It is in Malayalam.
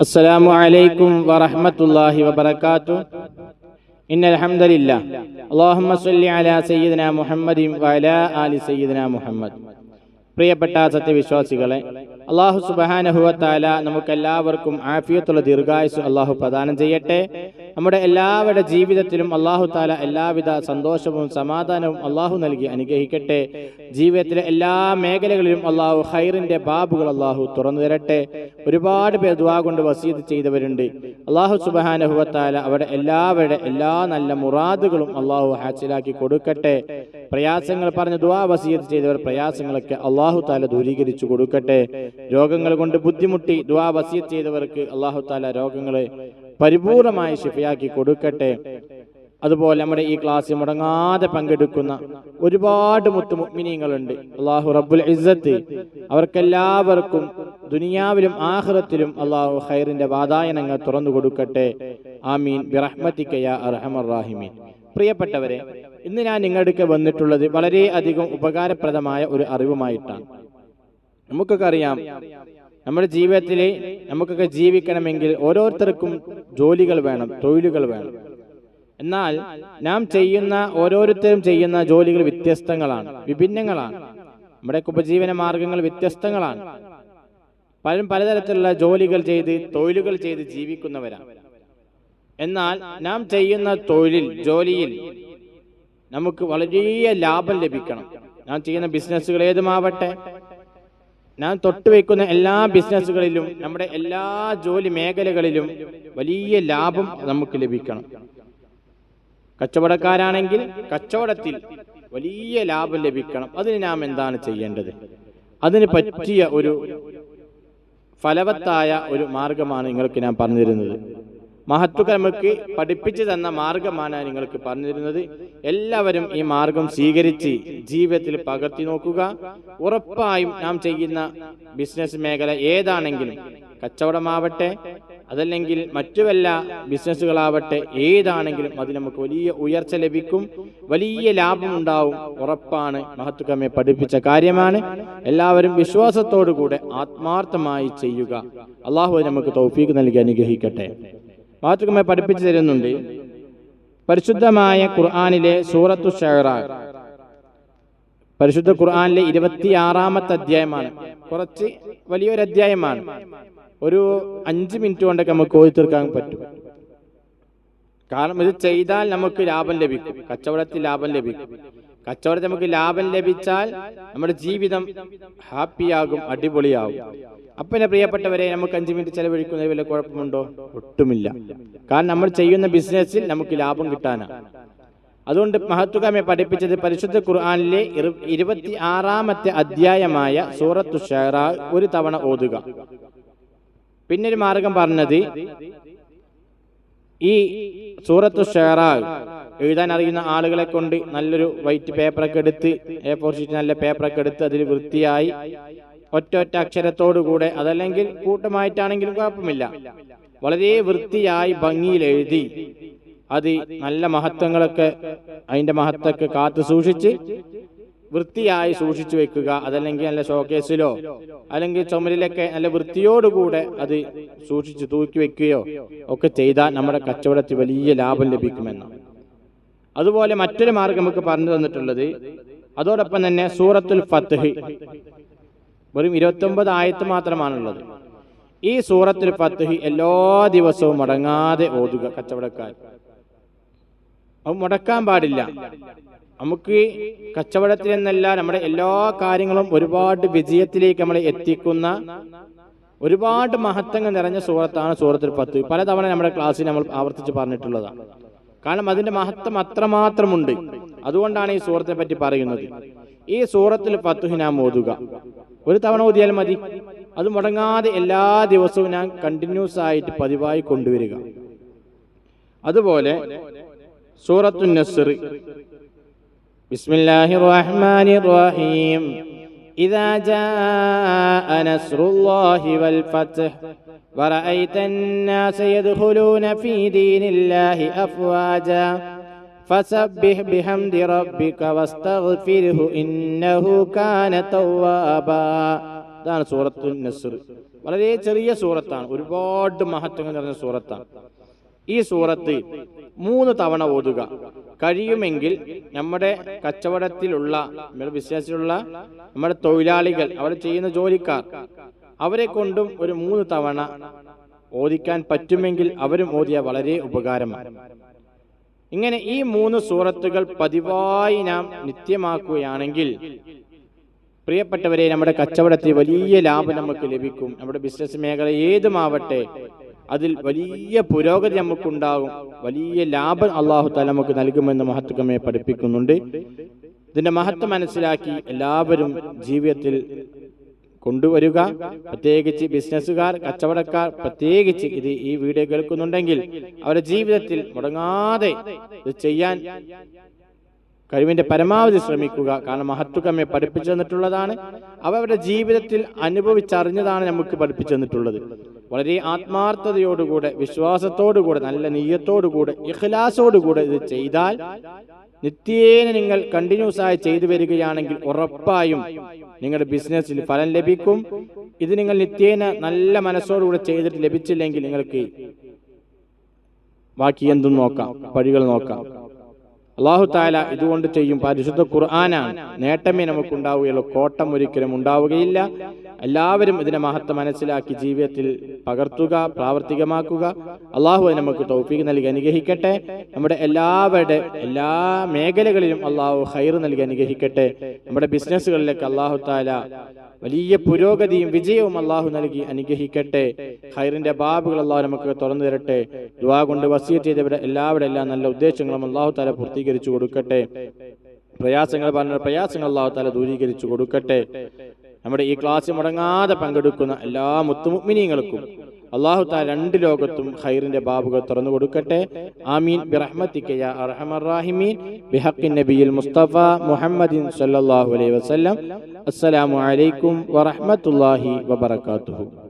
السلام عليكم ورحمة الله وبركاته إن الحمد لله اللهم صل على سيدنا محمد وعلى آل سيدنا محمد പ്രിയപ്പെട്ട സത്യവിശ്വാസികളെ അള്ളാഹു സുബാനഹുവത്താല നമുക്കെല്ലാവർക്കും ആഫിയത്തുള്ള ദീർഘായുസ് അള്ളാഹു പ്രദാനം ചെയ്യട്ടെ നമ്മുടെ എല്ലാവരുടെ ജീവിതത്തിലും അള്ളാഹു താല എല്ലാവിധ സന്തോഷവും സമാധാനവും അള്ളാഹു നൽകി അനുഗ്രഹിക്കട്ടെ. ജീവിതത്തിലെ എല്ലാ മേഖലകളിലും അള്ളാഹു ഹൈറിന്റെ ബാബുകൾ അള്ളാഹു തുറന്നു തരട്ടെ. ഒരുപാട് പേർ ദുവാ കൊണ്ട് വസീത് ചെയ്തവരുണ്ട്. അള്ളാഹു സുബാനഹുവത്താല അവിടെ എല്ലാവരുടെ എല്ലാ നല്ല മുറാദുകളും അള്ളാഹു ഹാസിലാക്കി കൊടുക്കട്ടെ. പ്രയാസങ്ങൾ പറഞ്ഞ് ദുവാ വസീത് ചെയ്തവർ പ്രയാസങ്ങളൊക്കെ അള്ളാഹു താല ദൂരീകരിച്ചു കൊടുക്കട്ടെ. രോഗങ്ങൾ കൊണ്ട് ബുദ്ധിമുട്ടി ദുവാ വസീത് ചെയ്തവർക്ക് അള്ളാഹു താല രോഗങ്ങളെ പരിപൂർണമായി ശിഫയാക്കി കൊടുക്കട്ടെ. അതുപോലെ നമ്മുടെ ഈ ക്ലാസ്സിൽ മുടങ്ങാതെ പങ്കെടുക്കുന്ന ഒരുപാട് മുത്തു മുഗ്മിനീങ്ങളുണ്ട് അള്ളാഹു റബ്ബുൽ ഇസ്സത്ത്. അവർക്കെല്ലാവർക്കും ദുനിയാവിലും ആഹ്റത്തിലും അള്ളാഹു ഖൈറിന്റെ വാതായനങ്ങൾ തുറന്നു കൊടുക്കട്ടെ. ആമീൻ. ബിറഹ്മത്തിക്കയ അർഹമർ പ്രിയപ്പെട്ടവരെ ഇന്ന് ഞാൻ നിങ്ങളുടെ വന്നിട്ടുള്ളത് വളരെ അധികം ഉപകാരപ്രദമായ ഒരു അറിവുമായിട്ടാണ്. നമുക്കൊക്കെ അറിയാം നമ്മുടെ ജീവിതത്തിൽ നമുക്കൊക്കെ ജീവിക്കണമെങ്കിൽ ഓരോരുത്തർക്കും ജോലികൾ വേണം തൊഴിലുകൾ വേണം. എന്നാൽ നാം ചെയ്യുന്ന ഓരോരുത്തരും ചെയ്യുന്ന ജോലികൾ വ്യത്യസ്തങ്ങളാണ് വിഭിന്നങ്ങളാണ്. നമ്മുടെ ഉപജീവന മാർഗങ്ങൾ വ്യത്യസ്തങ്ങളാണ്. പലരും പലതരത്തിലുള്ള ജോലികൾ ചെയ്ത് തൊഴിലുകൾ ചെയ്ത് ജീവിക്കുന്നവരാണ്. എന്നാൽ നാം ചെയ്യുന്ന തൊഴിലിൽ ജോലിയിൽ നമുക്ക് വളരെ ലാഭം ലഭിക്കണം. നാം ചെയ്യുന്ന ബിസിനസ്സുകൾ ഏതുമാവട്ടെ നാം തൊട്ടുവെക്കുന്ന എല്ലാ ബിസിനസ്സുകളിലും നമ്മുടെ എല്ലാ ജോലി മേഖലകളിലും വലിയ ലാഭം നമുക്ക് ലഭിക്കണം. കച്ചവടക്കാരാണെങ്കിൽ കച്ചവടത്തിൽ വലിയ ലാഭം ലഭിക്കണം. അതിന് നാം എന്താണ് ചെയ്യേണ്ടത്? അതിന് പറ്റിയ ഒരു ഫലവത്തായ ഒരു മാർഗമാണ് നിങ്ങൾക്ക് ഞാൻ പറഞ്ഞു മഹത്വക്ക് പഠിപ്പിച്ചു തന്ന മാർഗമാണ് നിങ്ങൾക്ക് പറഞ്ഞിരുന്നത്. എല്ലാവരും ഈ മാർഗം സ്വീകരിച്ച് ജീവിതത്തിൽ പകർത്തി നോക്കുക. ഉറപ്പായും നാം ചെയ്യുന്ന ബിസിനസ് മേഖല ഏതാണെങ്കിലും കച്ചവടമാവട്ടെ അതല്ലെങ്കിൽ മറ്റു വല്ല ബിസിനസ്സുകളാവട്ടെ ഏതാണെങ്കിലും അത് നമുക്ക് വലിയ ഉയർച്ച ലഭിക്കും. വലിയ ലാഭം ഉണ്ടാവും. ഉറപ്പാണ് മഹത്വകമ്മെ പഠിപ്പിച്ച കാര്യമാണ്. എല്ലാവരും വിശ്വാസത്തോടു കൂടെ ആത്മാർത്ഥമായി ചെയ്യുക. അള്ളാഹു നമുക്ക് തൗഫീക്ക് നൽകി അനുഗ്രഹിക്കട്ടെ. മഹത്വക്കമ്മെ പഠിപ്പിച്ചു തരുന്നുണ്ട് പരിശുദ്ധമായ ഖുർആാനിലെ സൂറത്തു ഷെഹറ പരിശുദ്ധ ഖുർആാനിലെ ഇരുപത്തിയാറാമത്തെ അധ്യായമാണ്. കുറച്ച് വലിയൊരു അധ്യായമാണ്. ഒരു അഞ്ച് മിനിറ്റ് കൊണ്ടൊക്കെ നമുക്ക് ഓതി തീർക്കാൻ പറ്റും. കാരണം ഇത് ചെയ്താൽ നമുക്ക് ലാഭം ലഭിക്കും. കച്ചവടത്തിൽ ലാഭം ലഭിക്കും. കച്ചവടത്തിൽ നമുക്ക് ലാഭം ലഭിച്ചാൽ നമ്മുടെ ജീവിതം ഹാപ്പിയാകും അടിപൊളിയാകും. അപ്പൊ എന്റെ പ്രിയപ്പെട്ടവരെ നമുക്ക് അഞ്ച് മിനിറ്റ് ചെലവഴിക്കുന്നതിൽ വല്ല കുഴപ്പമുണ്ടോ? ഒട്ടുമില്ല. കാരണം നമ്മൾ ചെയ്യുന്ന ബിസിനസ്സിൽ നമുക്ക് ലാഭം കിട്ടാനാണ് അതുകൊണ്ട് മഹത്വകാമെ പഠിപ്പിച്ചത് പരിശുദ്ധ ഖുർആാനിലെ ഇരുപത്തി ആറാമത്തെ അധ്യായമായ സൂറത്തു ഷെഹറ ഒരു തവണ ഓതുക. പിന്നൊരു മാർഗം പറഞ്ഞത് ഈ സൂറത്തു ഷെഹറ എഴുതാൻ അറിയുന്ന ആളുകളെ കൊണ്ട് നല്ലൊരു വൈറ്റ് പേപ്പറൊക്കെ എടുത്ത് എ ഫോർ ഷീറ്റ് നല്ല പേപ്പറൊക്കെ എടുത്ത് അതിൽ വൃത്തിയായി ഒറ്റ ഒറ്റ അക്ഷരത്തോടുകൂടെ അതല്ലെങ്കിൽ കൂട്ടമായിട്ടാണെങ്കിലും കുഴപ്പമില്ല. വളരെ വൃത്തിയായി ഭംഗിയിൽ എഴുതി അത് നല്ല മഹത്വങ്ങളൊക്കെ അതിന്റെ മഹത്വമൊക്കെ കാത്തു സൂക്ഷിച്ച് വൃത്തിയായി സൂക്ഷിച്ചു വെക്കുക. അതല്ലെങ്കിൽ നല്ല ഷോക്കേസിലോ അല്ലെങ്കിൽ ചുമരിലൊക്കെ നല്ല വൃത്തിയോടുകൂടെ അത് സൂക്ഷിച്ച് തൂക്കി വെക്കുകയോ ഒക്കെ ചെയ്താൽ നമ്മുടെ കച്ചവടത്തിൽ വലിയ ലാഭം ലഭിക്കുമെന്നാണ് അതുപോലെ മറ്റൊരു മാർഗം നമുക്ക് പറഞ്ഞു തന്നിട്ടുള്ളത് അതോടൊപ്പം തന്നെ സൂറത്തുൽ ഫത്ത്ഹ് വെറും ഇരുപത്തൊമ്പത് ആയത്ത് മാത്രമാണുള്ളത്. ഈ സൂറത്തിൽ പത്ത് എല്ലാ ദിവസവും മുടങ്ങാതെ ഓതുക കച്ചവടക്കാർ. അത് മുടക്കാൻ പാടില്ല. നമുക്ക് കച്ചവടത്തിൽ എന്നല്ല നമ്മുടെ എല്ലാ കാര്യങ്ങളും ഒരുപാട് വിജയത്തിലേക്ക് നമ്മളെ എത്തിക്കുന്ന ഒരുപാട് മഹത്വങ്ങൾ നിറഞ്ഞ സൂറത്താണ് സൂറത്തിൽ പത്ത് പലതവണ നമ്മുടെ ക്ലാസ്സിൽ നമ്മൾ ആവർത്തിച്ച് പറഞ്ഞിട്ടുള്ളതാണ്. കാരണം അതിന്റെ മഹത്വം അത്രമാത്രമുണ്ട്. അതുകൊണ്ടാണ് ഈ സൂറത്തിനെ പറ്റി പറയുന്നത്. ഈ സൂറത്തിൽ പത്തുഹിനാം ഓതുക. ഒരു തവണ ഓതിയാൽ മതി അത് മുടങ്ങാതെ എല്ലാ ദിവസവും ഞാൻ കണ്ടിന്യൂസ് ആയിട്ട് പതിവായി കൊണ്ടുവരിക അതുപോലെ സൂറത്തു നസ്ർ ബിസ്മില്ലാഹിർ റഹ്മാനിർ റഹീം إذا جاء نصر الله والفتح ورأيت الناس يدخلون في دين الله أفواجا فسبح بحمد ربك واستغفره إنه كان توابا ഇതാണ് സൂറത്തു നസ്ർ വളരെ ചെറിയ സൂറത്താണ് ഒരുപാട് മഹത്വങ്ങൾ നിറഞ്ഞ സൂറത്താണ് ഈ സൂറത്ത് മൂന്ന് തവണ ഓതുക കഴിയുമെങ്കിൽ നമ്മുടെ കച്ചവടത്തിലുള്ള നമ്മുടെ ബിസിനസ്സിലുള്ള നമ്മുടെ തൊഴിലാളികൾ അവിടെ ചെയ്യുന്ന ജോലിക്കാർ അവരെ കൊണ്ടും ഒരു മൂന്ന് തവണ ഓദിക്കാൻ പറ്റുമെങ്കിൽ അവരും ഓതിയ വളരെ ഉപകാരമാണ് ഇങ്ങനെ ഈ മൂന്ന് സൂറത്തുകൾ പതിവായി നാം നിത്യമാക്കുകയാണെങ്കിൽ പ്രിയപ്പെട്ടവരെ നമ്മുടെ കച്ചവടത്തിൽ വലിയ ലാഭം നമുക്ക് ലഭിക്കും. നമ്മുടെ ബിസിനസ് മേഖല ഏതുമാവട്ടെ അതിൽ വലിയ പുരോഗതി നമുക്കുണ്ടാകും. വലിയ ലാഭം അള്ളാഹു താല നമുക്ക് നൽകുമെന്ന് മഹത്വമേ പഠിപ്പിക്കുന്നുണ്ട്. ഇതിന്റെ മഹത്വം മനസ്സിലാക്കി എല്ലാവരും ജീവിതത്തിൽ കൊണ്ടുവരിക. പ്രത്യേകിച്ച് ബിസിനസ്സുകാർ കച്ചവടക്കാർ പ്രത്യേകിച്ച് ഇത് ഈ വീഡിയോ കേൾക്കുന്നുണ്ടെങ്കിൽ അവരുടെ ജീവിതത്തിൽ മുടങ്ങാതെ ഇത് ചെയ്യാൻ കഴിവിന്റെ പരമാവധി ശ്രമിക്കുക. കാരണം മഹത്വകമ്മെ പഠിപ്പിച്ചു തന്നിട്ടുള്ളതാണ്. അവ അവരുടെ ജീവിതത്തിൽ അനുഭവിച്ചറിഞ്ഞതാണ് നമുക്ക് പഠിപ്പിച്ചു തന്നിട്ടുള്ളത്. വളരെ ആത്മാർത്ഥതയോടുകൂടെ വിശ്വാസത്തോടുകൂടെ നല്ല നീയത്തോടുകൂടെ ഇഖ്ലാസോടുകൂടെ ഇത് ചെയ്താൽ നിത്യേന നിങ്ങൾ കണ്ടിന്യൂസ് ആയി ചെയ്തു വരികയാണെങ്കിൽ ഉറപ്പായും നിങ്ങളുടെ ബിസിനസ്സിൽ ഫലം ലഭിക്കും. ഇത് നിങ്ങൾ നിത്യേന നല്ല മനസ്സോടുകൂടെ ചെയ്തിട്ട് ലഭിച്ചില്ലെങ്കിൽ നിങ്ങൾക്ക് ബാക്കി എന്തും നോക്കാം വഴികൾ നോക്കാം. അള്ളാഹു താല ഇതുകൊണ്ട് ചെയ്യും. പരിശുദ്ധ ഖുർആനാണ് നേട്ടമേ നമുക്ക് ഉണ്ടാവുകയുള്ളൂ കോട്ടം ഒരിക്കലും ഉണ്ടാവുകയില്ല. എല്ലാവരും ഇതിനെ മഹത്വം മനസ്സിലാക്കി ജീവിതത്തിൽ പകർത്തുക പ്രാവർത്തികമാക്കുക. അള്ളാഹു നമുക്ക് തൗഫീഖ് നൽകി അനുഗ്രഹിക്കട്ടെ. നമ്മുടെ എല്ലാവരുടെ എല്ലാ മേഖലകളിലും അള്ളാഹു ഹൈർ നൽകി അനുഗ്രഹിക്കട്ടെ. നമ്മുടെ ബിസിനസ്സുകളിലേക്ക് അള്ളാഹു താല വലിയ പുരോഗതിയും വിജയവും അള്ളാഹു നൽകി അനുഗ്രഹിക്കട്ടെ. ഹൈറിന്റെ ബാബുകൾ അള്ളാഹു നമുക്ക് തുറന്നു തരട്ടെ. ദുവാ കൊണ്ട് വസീർ ചെയ്തവരുടെ എല്ലാവരുടെ എല്ലാ നല്ല ഉദ്ദേശങ്ങളും അള്ളാഹു താല പൂർത്തീകരിച്ചു കൊടുക്കട്ടെ. പ്രയാസങ്ങൾ പറഞ്ഞ പ്രയാസങ്ങൾ അള്ളാഹു താല ദൂരീകരിച്ചു കൊടുക്കട്ടെ. നമ്മുടെ ഈ ക്ലാസ് മുടങ്ങാതെ പങ്കെടുക്കുന്ന എല്ലാ മുത്തുമുഗ്മിനീങ്ങൾക്കും അള്ളാഹു താ രണ്ട് ലോകത്തും ഖൈറിന്റെ ബാബുകൾ തുറന്നു കൊടുക്കട്ടെ. ആമീൻ. ബിറഹ്മത്തിക്കയാഹിമീൻ ബിഹഖിൻ നബിയിൽ മുസ്തഫ മുഹമ്മദിൻ സല്ലല്ലാഹു അലൈഹി വസല്ലം. അസ്സലാമു അലൈക്കും വറഹ്മത്തുള്ളാഹി വബറകാതുഹു.